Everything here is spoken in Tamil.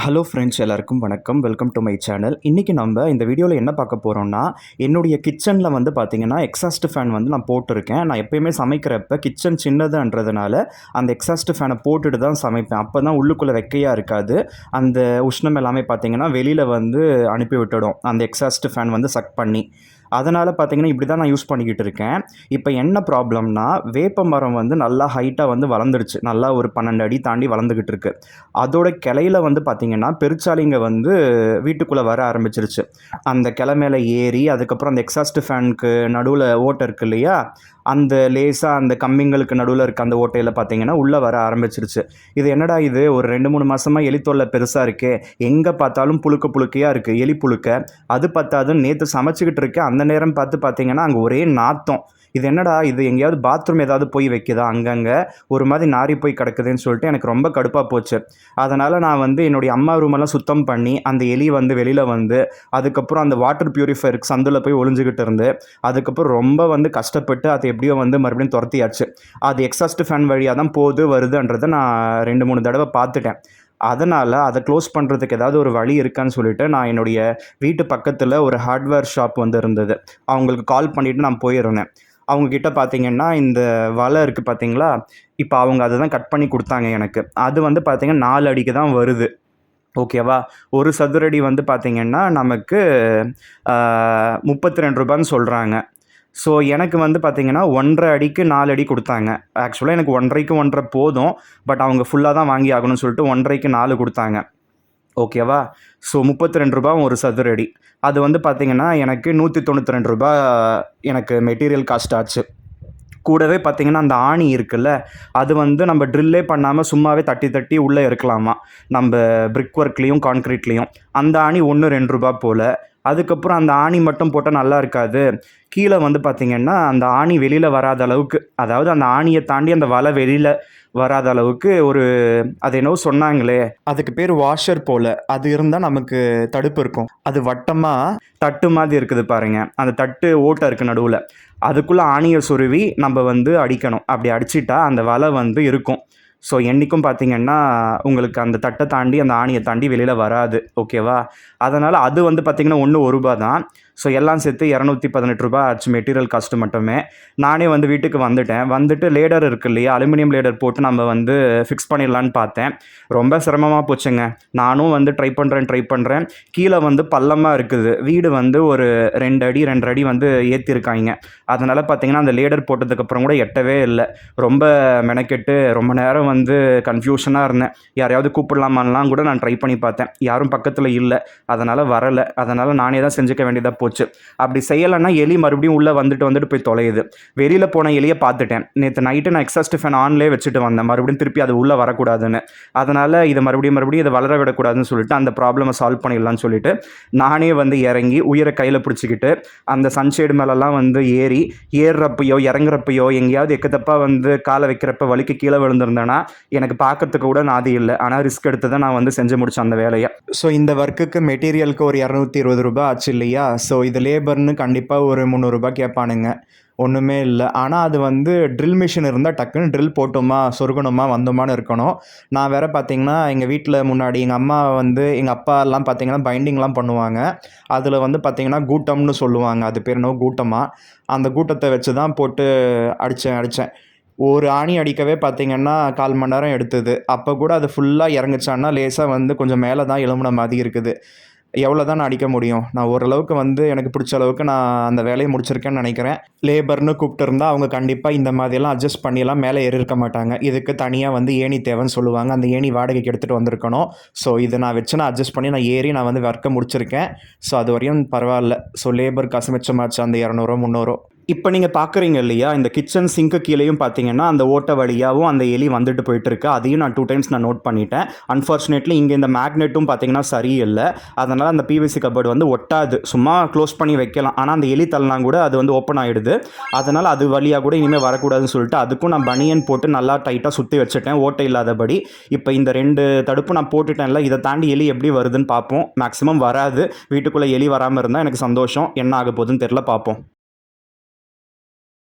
ஹலோ ஃப்ரெண்ட்ஸ் எல்லாருக்கும் வணக்கம். வெல்கம் டு மை சேனல் இன்றைக்கி நம்ம இந்த வீடியோவில் என்ன பார்க்க போகிறோம்னா என்னுடைய கிச்சனில் வந்து பார்த்திங்கன்னா எக்ஸாஸ்ட் ஃபேன் வந்து நான் போட்டிருக்கேன். நான் எப்பயுமே சமைக்கிறப்ப கிச்சன் சின்னதுன்றதுனால அந்த எக்ஸாஸ்ட் ஃபேனை போட்டுட்டு தான் சமைப்பேன். அப்போ தான் உள்ளுக்குள்ளே வெக்கையாக இருக்காது. அந்த உஷ்ணம் எல்லாமே பார்த்திங்கன்னா வெளியில் வந்து அனுப்பி விட்டுடும். அந்த எக்ஸாஸ்ட் ஃபேன் வந்து சக் பண்ணி. அதனால் பார்த்தீங்கன்னா இப்படி தான் நான் யூஸ் பண்ணிக்கிட்டு இருக்கேன். இப்போ என்ன ப்ராப்ளம்னா வேப்ப மரம் வந்து நல்லா ஹைட்டாக வந்து வளர்ந்துருச்சு. நல்லா ஒரு பன்னெண்டு அடி தாண்டி வளர்ந்துக்கிட்டு இருக்கு. அதோட கிளையில வந்து பார்த்திங்கன்னா பெருச்சாலிங்க வந்து வீட்டுக்குள்ளே வர ஆரம்பிச்சிருச்சு. அந்த கிளை மேலே ஏறி அதுக்கப்புறம் அந்த எக்ஸாஸ்ட் ஃபேனுக்கு நடுவில் ஓட்டை இருக்கு இல்லையா? அந்த லேசாக அந்த கம்மிங்களுக்கு நடுவில் இருக்க அந்த ஓட்டையில் பார்த்தீங்கன்னா உள்ளே வர ஆரம்பிச்சிருச்சு. இது என்னடா இது? ஒரு ரெண்டு மூணு மாதமாக எலித்தொல்லை பெருசாக இருக்கே. எங்கே பார்த்தாலும் புழுக்க புழுக்கையாக இருக்குது எலி புழுக்க. அது பார்த்தாதும் நேற்று சமைச்சிக்கிட்டு இருக்கேன். அந்த நேரம் பார்த்து பார்த்தீங்கன்னா அங்கே ஒரே நாத்தம். இது என்னடா? இது எங்கேயாவது பாத்ரூம் ஏதாவது போய் வைக்குதா? அங்கங்கே ஒரு மாதிரி நாரி போய் கிடக்குதுன்னு சொல்லிட்டு எனக்கு ரொம்ப கடுப்பாக போச்சு. அதனால் நான் வந்து என்னுடைய அம்மா ரூமெல்லாம் சுத்தம் பண்ணி அந்த எலி வந்து வெளியில் வந்து அதுக்கப்புறம் அந்த வாட்டர் பியூரிஃபையருக்கு சந்தில் போய் ஒளிஞ்சுக்கிட்டு இருந்து அதுக்கப்புறம் ரொம்ப வந்து கஷ்டப்பட்டு அதை எப்படியோ வந்து மறுபடியும் துரத்தியாச்சு. அது எக்ஸாஸ்ட் ஃபேன் வழியாக தான் போகுது வருதுன்றதை நான் ரெண்டு மூணு தடவை பார்த்துட்டேன். அதனால் அதை க்ளோஸ் பண்ணுறதுக்கு ஏதாவது ஒரு வழி இருக்கான்னு சொல்லிட்டு நான் என்னுடைய வீட்டு பக்கத்தில் ஒரு ஹார்ட்வேர் ஷாப் வந்து இருந்தது. அவங்களுக்கு கால் பண்ணிவிட்டு நான் போயிருந்தேன். அவங்கக்கிட்ட பார்த்தீங்கன்னா இந்த வலை இருக்குது பார்த்தீங்களா இப்போ அவங்க அதை தான் கட் பண்ணி கொடுத்தாங்க எனக்கு. அது வந்து பார்த்திங்கன்னா நாலு அடிக்கு தான் வருது. ஓகேவா ஒரு சதுரடி வந்து பார்த்திங்கன்னா நமக்கு முப்பத்தி ரெண்டு ரூபான்னு சொல்கிறாங்க ஸோ எனக்கு வந்து பார்த்திங்கன்னா ஒன்றரை அடிக்கு நாலு அடி கொடுத்தாங்க. ஆக்சுவலாக எனக்கு ஒன்றரைக்கு ஒன்றரை போதும். பட் அவங்க ஃபுல்லாக தான் வாங்கி ஆகணும்னு சொல்லிட்டு ஒன்றரைக்கு நாலு கொடுத்தாங்க. ஓகேவா ஸோ முப்பத்தி ரெண்டு ரூபா ஒரு சதுரடி அது வந்து பார்த்திங்கன்னா எனக்கு நூற்றி தொண்ணூற்றி ரெண்டு ரூபா எனக்கு மெட்டீரியல் காஸ்ட் ஆச்சு. கூடவே பார்த்திங்கன்னா அந்த ஆணி இருக்குல்ல அது வந்து நம்ம ட்ரில்லே பண்ணாமல் சும்மாவே தட்டி தட்டி உள்ளே இருக்கலாமா? நம்ம பிரிக் ஒர்க்லேயும் கான்க்ரீட்லேயும் அந்த ஆணி ஒன்று ரெண்டு ரூபா போல். அதுக்கப்புறம் அந்த ஆணி மட்டும் போட்டால் நல்லா இருக்காது. கீழே வந்து பார்த்திங்கன்னா அந்த ஆணி வெளியில் வராத அளவுக்கு அதாவது அந்த ஆணியை தாண்டி அந்த வலை வெளியில் வராத அளவுக்கு ஒரு அது என்னவோ சொன்னாங்களே அதுக்கு பேர் வாஷர் போல். அது இருந்தால் நமக்கு தடுப்பு இருக்கும். அது வட்டமாக தட்டு மாதிரி இருக்குது பாருங்க. அந்த தட்டு ஓட்டை இருக்குது நடுவில். அதுக்குள்ளே ஆணியை சுருவி நம்ம வந்து அடிக்கணும். அப்படி அடிச்சிட்டா அந்த வலை வந்து இருக்கும். ஸோ என்றைக்கும் பார்த்தீங்கன்னா உங்களுக்கு அந்த தட்டை தாண்டி அந்த ஆணியை தாண்டி வெளியில் வராது. ஓகேவா அதனால் அது வந்து பார்த்திங்கன்னா ஒன்று ஒரு ரூபா தான். ஸோ எல்லாம் சேர்த்து இரநூத்தி பதினெட்டு ரூபா ஆச்சு. மெட்டீரியல் காஸ்ட்டு மட்டுமே. நானே வந்து வீட்டுக்கு வந்துட்டேன். வந்துட்டு லேடர் இருக்கு இல்லையா? அலுமினியம் லேடர் போட்டு நம்ம வந்து ஃபிக்ஸ் பண்ணிடலான்னு பார்த்தேன். ரொம்ப சிரமமாக போச்சுங்க. நானும் வந்து ட்ரை பண்ணுறேன் ட்ரை பண்ணுறேன் கீழே வந்து பள்ளமாக இருக்குது. வீடு வந்து ஒரு ரெண்டு அடி ரெண்டு அடி வந்து ஏற்றிருக்காங்க அதனால் பார்த்தீங்கன்னா அந்த லேடர் போட்டதுக்கப்புறம் கூட எட்டவே இல்லை. ரொம்ப மெனக்கெட்டு ரொம்ப நேரம் வந்து கன்ஃபியூஷனாக இருந்தேன். யாரையாவது கூப்பிடலாமான்லாம் கூட நான் ட்ரை பண்ணி பார்த்தேன். யாரும் பக்கத்தில் இல்லை. அதனால் வரலை. அதனால் நானே தான் செஞ்சுக்க வேண்டியதாக போச்சு. அப்படி செய்யலைன்னா எலி மறுபடியும் உள்ளே வந்துட்டு வந்துட்டு போய் தொலையுது. வெளியில் போன எலியை பார்த்துட்டேன். நேற்று நைட்டு நான் எக்ஸாஸ்ட் ஃபேன் ஆன்லேயே வச்சுட்டு வந்தேன். மறுபடியும் திருப்பி அது உள்ளே வரக்கூடாதுன்னு. அதனால் இதை மறுபடியும் மறுபடியும் இதை வளர விடக்கூடாதுன்னு சொல்லிட்டு அந்த ப்ராப்ளமை சால்வ் பண்ணிடலாம்னு சொல்லிட்டு நானே வந்து இறங்கி உயிரை கையில் பிடிச்சிக்கிட்டு அந்த சன்ஷேடு மேலெல்லாம் வந்து ஏறி ஏறுறப்பையோ இறங்குறப்பையோ எங்கேயாவது எக்கத்தப்பாக வந்து காலை வைக்கிறப்ப வலிக்கு கீழே விழுந்திருந்தேன்னா எனக்கு பார்க்கறதுக்கு கூட நாதி இல்லை. ஆனால் ரிஸ்க் எடுத்து தான் நான் வந்து செஞ்சு முடித்தேன் அந்த வேலையை. ஸோ இந்த ஒர்க்குக்கு மெட்டீரியலுக்கு ஒரு இரநூத்தி இருபது ரூபாய் ஆச்சு இல்லையா? ஸோ இது லேபர்னு கண்டிப்பாக ஒரு முந்நூறுரூபா கேட்பானுங்க. ஒன்றுமே இல்லை. ஆனால் அது வந்து ட்ரில் மிஷின் இருந்தால் டக்குன்னு ட்ரில் போட்டோமா சொருகணுமா வந்தோமான்னு இருக்கணும். நான் வேறு பார்த்தீங்கன்னா எங்கள் வீட்டில் முன்னாடி எங்கள் அம்மா வந்து எங்கள் அப்பா எல்லாம் பார்த்தீங்கன்னா பைண்டிங்லாம் பண்ணுவாங்க. அதில் வந்து பார்த்தீங்கன்னா கூட்டம்னு சொல்லுவாங்க. அது பேர் என்ன கூட்டமாக அந்த கூட்டத்தை வச்சு தான் போட்டு அடித்தேன் அடித்தேன் ஒரு ஆணி அடிக்கவே பார்த்தீங்கன்னா கால் மணி நேரம் எடுத்தது. அப்போ கூட அது ஃபுல்லாக இறங்குச்சான்னா லேசாக வந்து கொஞ்சம் மேலே தான் எலும்புன மாதிரி இருக்குது. எவ்வளோ தான் நான் அடிக்க முடியும்? நான் ஓரளவுக்கு வந்து எனக்கு பிடிச்ச அளவுக்கு நான் அந்த வேலையை முடிச்சிருக்கேன்னு நினைக்கிறேன். லேபர்னு கூப்பிட்டுருந்தா அவங்க கண்டிப்பாக இந்த மாதிரியெல்லாம் அட்ஜஸ்ட் பண்ணியெல்லாம் மேலே ஏறி இருக்க மாட்டாங்க. இதுக்கு தனியாக வந்து ஏணி தேவைன்னு சொல்லுவாங்க. அந்த ஏணி வாடகைக்கு எடுத்துகிட்டு வந்திருக்கணும். ஸோ இதை நான் வச்சு நான் அட்ஜஸ்ட் பண்ணி நான் ஏறி நான் வந்து ஒர்க்கை முடிச்சிருக்கேன். ஸோ அது வரையும் பரவாயில்ல. ஸோ லேபர் காசு மிச்சமாச்சு அந்த இரநூறுவா முந்நூறு. இப்போ நீங்கள் பார்க்குறீங்க இல்லையா இந்த கிச்சன் சிங்க்கு கீழேயும் பார்த்தீங்கன்னா அந்த ஓட்ட வழியாகவும் அந்த எலி வந்துட்டு போயிட்டு இருக்கு அதையும் நான் டூ டைம்ஸ் நான் நோட் பண்ணிட்டேன். அன்ஃபார்ச்சுனேட்லி இங்கே இந்த மேக்னெட்டும் பார்த்தீங்கன்னா சரியில்லை. அதனால் அந்த பிவிசி கபோர்டு வந்து ஒட்டாது. சும்மா க்ளோஸ் பண்ணி வைக்கலாம். ஆனால் அந்த எலி தள்ளலாம் கூட அது வந்து ஓப்பன் ஆகிடுது அதனால் அது வழியாக கூட இனிமேல் வரக்கூடாதுன்னு சொல்லிட்டு அதுக்கும் நான் பனியன் போட்டு நல்லா டைட்டாக சுற்றி வச்சுட்டேன். ஓட்டை இல்லாதபடி. இப்போ இந்த ரெண்டு தடுப்பு நான் போட்டுட்டேன்ல இதை தாண்டி எலி எப்படி வருதுன்னு பார்ப்போம் மேக்ஸிமம் வராது. வீட்டுக்குள்ளே எலி வராமல் இருந்தால் எனக்கு சந்தோஷம். என்ன ஆக போகுதுன்னு தெரில பார்ப்போம்